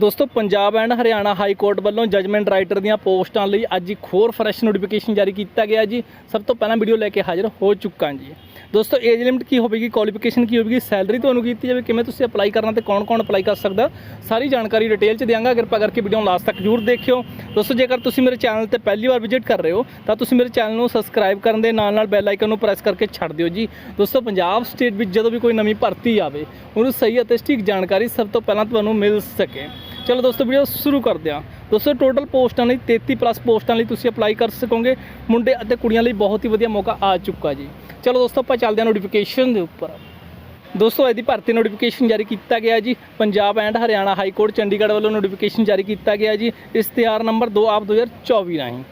ਦੋਸਤੋ, Punjab and Haryana high court ਵੱਲੋਂ judgment writer ਦੀਆਂ ਪੋਸਟਾਂ ਲਈ ਅੱਜ ਇੱਕ ਹੋਰ ਫਰੈਸ਼ ਨੋਟੀਫਿਕੇਸ਼ਨ ਜਾਰੀ ਕੀਤਾ ਗਿਆ ਜੀ। ਸਭ ਤੋਂ ਪਹਿਲਾਂ ਵੀਡੀਓ ਲੈ ਕੇ ਹਾਜ਼ਰ ਹੋ ਚੁੱਕਾ ਜੀ। ਦੋਸਤੋ ਏਜ ਲਿਮਿਟ ਕੀ ਹੋਵੇਗੀ ਕੁਆਲੀਫਿਕੇਸ਼ਨ ਕੀ ਹੋਵੇਗੀ ਸੈਲਰੀ ਤੁਹਾਨੂੰ ਕੀਤੀ ਜਾਵੇ, ਕਿਵੇਂ ਤੁਸੀਂ ਅਪਲਾਈ ਕਰਨਾ ਤੇ ਕੌਣ-ਕੌਣ ਅਪਲਾਈ ਕਰ ਸਕਦਾ, ਸਾਰੀ ਜਾਣਕਾਰੀ ਡਿਟੇਲ ਚ ਦਿਆਂਗਾ। ਕਿਰਪਾ ਕਰਕੇ ਵੀਡੀਓ ਨੂੰ ਲਾਸਟ ਤੱਕ ਜ਼ਰੂਰ ਦੇਖਿਓ। ਦੋਸਤੋ, ਜੇਕਰ ਤੁਸੀਂ ਮੇਰੇ ਚੈਨਲ ਤੇ ਪਹਿਲੀ ਵਾਰ ਵਿਜ਼ਿਟ ਕਰ ਰਹੇ ਹੋ, ਤਾਂ ਤੁਸੀਂ ਮੇਰੇ ਚੈਨਲ ਨੂੰ ਸਬਸਕ੍ਰਾਈਬ ਕਰਨ ਦੇ ਨਾਲ ਨਾਲ ਬੈਲ ਆਈਕਨ ਨੂੰ ਪ੍ਰੈਸ ਕਰਕੇ ਛੱਡ ਦਿਓ ਜੀ। ਦੋਸਤੋ, ਪੰਜਾਬ ਸਟੇਟ ਵਿੱਚ ਜਦੋਂ ਵੀ ਕੋਈ ਨਵੀਂ ਭਰਤੀ ਆਵੇ, ਉਹਨੂੰ ਸਹੀ ਅਤੇ ਸਟੀਕ ਜਾਣਕਾਰੀ ਸਭ ਤੋਂ ਪਹਿਲਾਂ ਤੁਹਾਨੂੰ ਮਿਲ ਸਕੇ। ਚਲੋ ਦੋਸਤੋ ਵੀਡੀਓ ਸ਼ੁਰੂ ਕਰਦੇ ਹਾਂ। ਦੋਸਤੋ ਟੋਟਲ ਪੋਸਟਾਂ ਲਈ 33 ਪਲੱਸ ਪੋਸਟਾਂ ਲਈ ਤੁਸੀਂ ਅਪਲਾਈ ਕਰ ਸਕੋਗੇ। ਮੁੰਡੇ ਅਤੇ ਕੁੜੀਆਂ ਲਈ ਬਹੁਤ ਹੀ ਵਧੀਆ ਮੌਕਾ ਆ ਚੁੱਕਾ ਜੀ। ਚਲੋ ਦੋਸਤੋ, ਆਪਾਂ ਚੱਲਦੇ ਹਾਂ ਨੋਟੀਫਿਕੇਸ਼ਨ ਦੇ ਉੱਪਰ। ਦੋਸਤੋ, ਇਹਦੀ ਭਰਤੀ ਨੋਟੀਫਿਕੇਸ਼ਨ ਜਾਰੀ ਕੀਤਾ ਗਿਆ ਜੀ। Punjab and Haryana high court Chandigarh ਵੱਲੋਂ ਨੋਟੀਫਿਕੇਸ਼ਨ ਜਾਰੀ ਕੀਤਾ ਗਿਆ ਜੀ। ਇਸ਼ਤਿਹਾਰ ਨੰਬਰ 2 ਆਪ 2024 ਰਾਹੀਂ।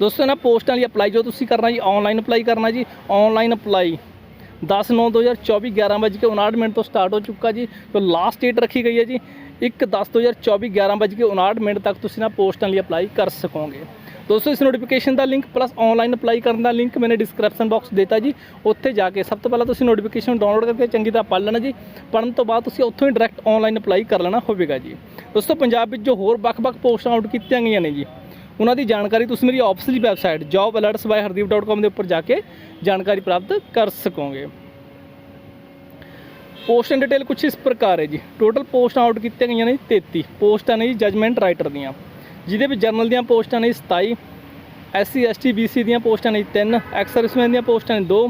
ਦੋਸਤੋ, ਇਹਨਾਂ ਪੋਸਟਾਂ ਲਈ ਅਪਲਾਈ ਜੋ ਤੁਸੀਂ ਕਰਨਾ ਜੀ ਆਨਲਾਈਨ ਅਪਲਾਈ ਕਰਨਾ ਜੀ। ਆਨਲਾਈਨ ਅਪਲਾਈ 10 9 2024 11 ਵਜੇ ਕੇ 59 ਮਿੰਟ ਤੋਂ ਸਟਾਰਟ ਹੋ ਚੁੱਕਾ ਜੀ। ਤੋਂ ਲਾਸਟ ਡੇਟ ਰੱਖੀ ਗਈ ਹੈ ਜੀ। 1 10 2024 11 ਵਜੇ ਕੇ 59 ਮਿੰਟ ਤੱਕ ਤੁਸੀਂ ਨਾ ਪੋਸਟਾਂ ਲਈ ਅਪਲਾਈ ਕਰ ਸਕੋਗੇ। ਦੋਸਤੋ, ਇਸ ਨੋਟੀਫਿਕੇਸ਼ਨ ਦਾ ਲਿੰਕ ਪਲੱਸ ਆਨਲਾਈਨ ਅਪਲਾਈ ਕਰਨ ਦਾ ਲਿੰਕ ਮੈਨੇ ਡਿਸਕ੍ਰਿਪਸ਼ਨ ਬਾਕਸ ਦਿੱਤਾ ਜੀ। ਉੱਥੇ ਜਾ ਕੇ ਸਭ ਤੋਂ ਪਹਿਲਾਂ ਤੁਸੀਂ ਨੋਟੀਫਿਕੇਸ਼ਨ ਡਾਊਨਲੋਡ ਕਰਕੇ ਚੰਗੀ ਤਰ੍ਹਾਂ ਪੜ੍ਹ ਲੈਣਾ ਜੀ। ਪੜ੍ਹਨ ਤੋਂ ਬਾਅਦ ਤੁਸੀਂ ਉੱਥੋਂ ਹੀ ਡਾਇਰੈਕਟ ਆਨਲਾਈਨ ਅਪਲਾਈ ਕਰ ਲੈਣਾ ਹੋਵੇਗਾ ਜੀ। ਦੋਸਤੋ, ਪੰਜਾਬ ਵਿੱਚ ਜੋ ਹੋਰ ਵੱਖ-ਵੱਖ ਪੋਸਟਾਂ ਆਊਟ ਕੀਤੀਆਂ ਗਈਆਂ ਨੇ ਜੀ, ਉਹਨਾਂ ਦੀ ਜਾਣਕਾਰੀ ਤੁਸੀਂ ਮੇਰੀ ਆਫਿਸ਼ਲੀ ਵੈਬਸਾਈਟ jobalerts.hardeep.com ਦੇ ਉੱਪਰ ਜਾ ਕੇ ਜਾਣਕਾਰੀ ਪ੍ਰਾਪਤ ਕਰ ਸਕੋਗੇ। ਪੋਸਟ ਇਨ ਡਿਟੇਲ ਕੁਝ ਇਸ ਪ੍ਰਕਾਰ ਹੈ ਜੀ। ਟੋਟਲ ਪੋਸਟ ਆਊਟ ਕੀਤੀਆਂ ਗਈਆਂ ਨੇ ਜੀ 33 ਪੋਸਟਾਂ ਨੇ ਜੀ ਜਜਮੈਂਟ ਰਾਈਟਰ ਦੀਆਂ। ਜਿਹਦੇ ਵਿੱਚ ਜਰਨਲ ਦੀਆਂ ਪੋਸਟਾਂ ਨੇ ਜੀ 27 ਐਸਸੀ ਐਸਟੀ ਬੀਸੀ ਦੀਆਂ ਪੋਸਟਾਂ ਨੇ ਜੀ 3 ਐਕਸਰਵਿਸਮੈਨ ਦੀਆਂ ਪੋਸਟਾਂ ਨੇ 2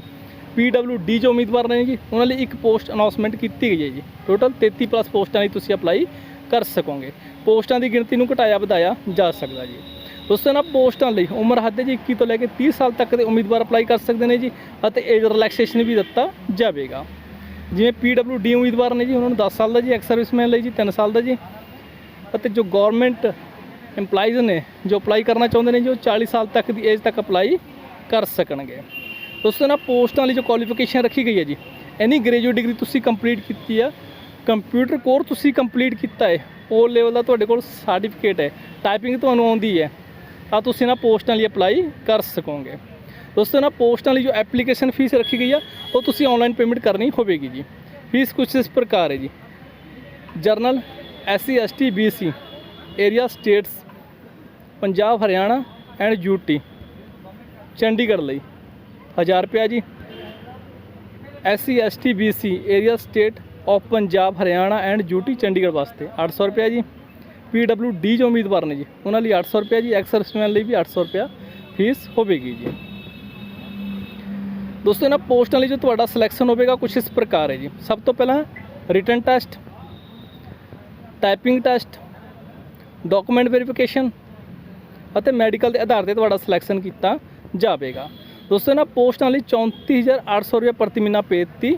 ਪੀਡਬਲਯੂਡੀ ਜੋ ਉਮੀਦਵਾਰ ਨੇ ਜੀ, ਉਹਨਾਂ ਲਈ ਇੱਕ ਪੋਸਟ ਅਨਾਉਂਸਮੈਂਟ ਕੀਤੀ ਗਈ ਹੈ ਜੀ। ਟੋਟਲ 33 ਪਲੱਸ ਪੋਸਟਾਂ ਲਈ ਤੁਸੀਂ ਅਪਲਾਈ ਕਰ ਸਕੋਗੇ। ਪੋਸਟਾਂ ਦੀ ਗਿਣਤੀ ਨੂੰ ਘਟਾਇਆ ਵਧਾਇਆ ਜਾ ਸਕਦਾ ਜੀ। ਉਸ ਤੋਂ ਨਾ ਪੋਸਟਾਂ ਲਈ ਉਮਰ ਹੱਦ ਜੀ 21 ਤੋਂ ਲੈ ਕੇ 30 ਸਾਲ ਤੱਕ ਦੇ ਉਮੀਦਵਾਰ ਅਪਲਾਈ ਕਰ ਸਕਦੇ ਨੇ ਜੀ ਅਤੇ ਏਜ ਰਿਲੈਕਸੇਸ਼ਨ ਵੀ ਦਿੱਤਾ ਜਾਵੇਗਾ। ਜਿਵੇਂ ਡੀ ਉਮੀਦਵਾਰ ਨੇ ਜੀ, ਉਹਨਾਂ ਨੂੰ 10 ਸਾਲ ਦਾ ਜੀ ਐਕਸ ਸਰਵਿਸਮੈਨ ਲਈ ਜੀ 3 ਸਾਲ ਦਾ ਜੀ। ਅਤੇ ਜੋ ਗਵਰਨਮੈਂਟ EMPLOYEES ਨੇ, ਜੋ ਅਪਲਾਈ ਕਰਨਾ ਚਾਹੁੰਦੇ ਨੇ ਜੀ, ਉਹ 40 ਸਾਲ ਤੱਕ ਦੀ ਏਜ ਤੱਕ ਅਪਲਾਈ ਕਰ ਸਕਣਗੇ। ਦੋਸਤੋ ਨਾ ਪੋਸਟਾਂ ਲਈ ਜੋ ਕੁਆਲੀਫਿਕੇਸ਼ਨ ਰੱਖੀ ਗਈ ਹੈ ਜੀ ਐਨੀ ਗ੍ਰੈਜੂਏਟ ਡਿਗਰੀ ਤੁਸੀਂ ਕੰਪਲੀਟ ਕੀਤੀ ਆ ਕੰਪਿਊਟਰ ਕੋਰ ਤੁਸੀਂ ਕੰਪਲੀਟ ਕੀਤਾ ਹੈ ਉਹ ਲੈਵਲ ਦਾ ਤੁਹਾਡੇ ਕੋਲ ਸਰਟੀਫਿਕੇਟ ਹੈ ਟਾਈਪਿੰਗ ਤੁਹਾਨੂੰ ਆਉਂਦੀ ਹੈ, ਤਾਂ ਤੁਸੀਂ ਨਾ ਪੋਸਟਾਂ ਲਈ ਅਪਲਾਈ ਕਰ ਸਕੋਗੇ। ਦੋਸਤੋ ਨਾ ਪੋਸਟਾਂ ਲਈ ਜੋ ਐਪਲੀਕੇਸ਼ਨ ਫੀਸ ਰੱਖੀ ਗਈ ਆ, ਉਹ ਤੁਸੀਂ ਆਨਲਾਈਨ ਪੇਮੈਂਟ ਕਰਨੀ ਹੋਵੇਗੀ ਜੀ। ਫੀਸ ਕੁਝ ਇਸ ਪ੍ਰਕਾਰ ਹੈ ਜੀ। General SC ST BC area status Punjab, Haryana and UT Chandigarh ਲਈ। 1000 ਰੁਪਿਆ ਜੀ। SC ST BC area state of Punjab, Haryana and UT Chandigarh ਵਾਸਤੇ। 800 ਰੁਪਿਆ ਜੀ। ਡੀ ਜੋ ਉਮੀਦਵਾਰ ਨੇ ਜੀ, ਉਹਨਾਂ ਲਈ 800 ਰੁਪਿਆ ਜੀ। ਐਕਸ ਸਰਵਿਸਮੈਨ ਲਈ ਵੀ 800 ਰੁਪਿਆ ਫੀਸ ਹੋਵੇਗੀ ਜੀ। ਦੋਸਤੋ, ਇਹਨਾਂ ਪੋਸਟਾਂ ਲਈ ਜੋ ਤੁਹਾਡਾ ਸਿਲੈਕਸ਼ਨ ਹੋਵੇਗਾ ਕੁਝ ਇਸ ਪ੍ਰਕਾਰ ਹੈ ਜੀ। ਸਭ ਤੋਂ ਪਹਿਲਾਂ written test typing test document verification ਅਤੇ ਮੈਡੀਕਲ ਦੇ ਆਧਾਰ ਤੇ ਤੁਹਾਡਾ ਸਿਲੈਕਸ਼ਨ ਕੀਤਾ ਜਾਵੇਗਾ। ਦੋਸਤੋ, ਇਹਨਾਂ ਪੋਸਟਾਂ ਲਈ 34800 ਰੁਪਏ ਪ੍ਰਤੀ ਮਹੀਨਾ ਪੇ ਦਿੱਤੀ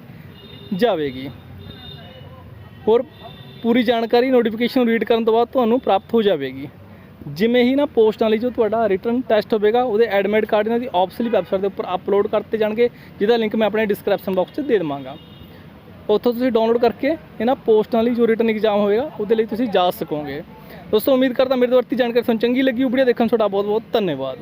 ਜਾਵੇਗੀ। ਹੋਰ ਪੂਰੀ ਜਾਣਕਾਰੀ ਨੋਟੀਫਿਕੇਸ਼ਨ ਰੀਡ ਕਰਨ ਤੋਂ ਬਾਅਦ ਤੁਹਾਨੂੰ ਪ੍ਰਾਪਤ ਹੋ ਜਾਵੇਗੀ। ਜਿਵੇਂ ਹੀ ਨਾ ਪੋਸਟਾਂ ਲਈ ਜੋ ਤੁਹਾਡਾ ਰਿਟਰਨ ਟੈਸਟ ਹੋਵੇਗਾ, ਉਹਦੇ ਐਡਮਿਟ ਕਾਰਡ ਇਹਨਾਂ ਦੀ ਆਫਿਸ਼ੀਅਲੀ ਵੈਬਸਾਈਟ ਦੇ ਉੱਪਰ ਅਪਲੋਡ ਕਰਤੇ ਜਾਣਗੇ, ਜਿਹਦਾ ਲਿੰਕ ਮੈਂ ਆਪਣੇ ਡਿਸਕ੍ਰਿਪਸ਼ਨ ਬਾਕਸ 'ਚ ਦੇ ਦੇਵਾਂਗਾ। ਉੱਥੋਂ ਤੁਸੀਂ ਡਾਊਨਲੋਡ ਕਰਕੇ ਇਹਨਾਂ ਪੋਸਟਾਂ ਲਈ ਜੋ ਰਿਟਰਨ ਐਗਜ਼ਾਮ ਹੋਵੇਗਾ, ਉਹਦੇ ਲਈ ਤੁਸੀਂ ਜਾ ਸਕੋਗੇ। ਦੋਸਤੋ, ਉਮੀਦ ਕਰਦਾ ਮੇਰੇ ਤੋਂ ਵਰਤੀ ਜਾਣਕਾਰੀ ਤੁਹਾਨੂੰ ਚੰਗੀ ਲੱਗੀ ਉਹ ਵੀਡੀਓ ਦੇਖਣ ਤੁਹਾਡਾ ਬਹੁਤ ਬਹੁਤ ਧੰਨਵਾਦ।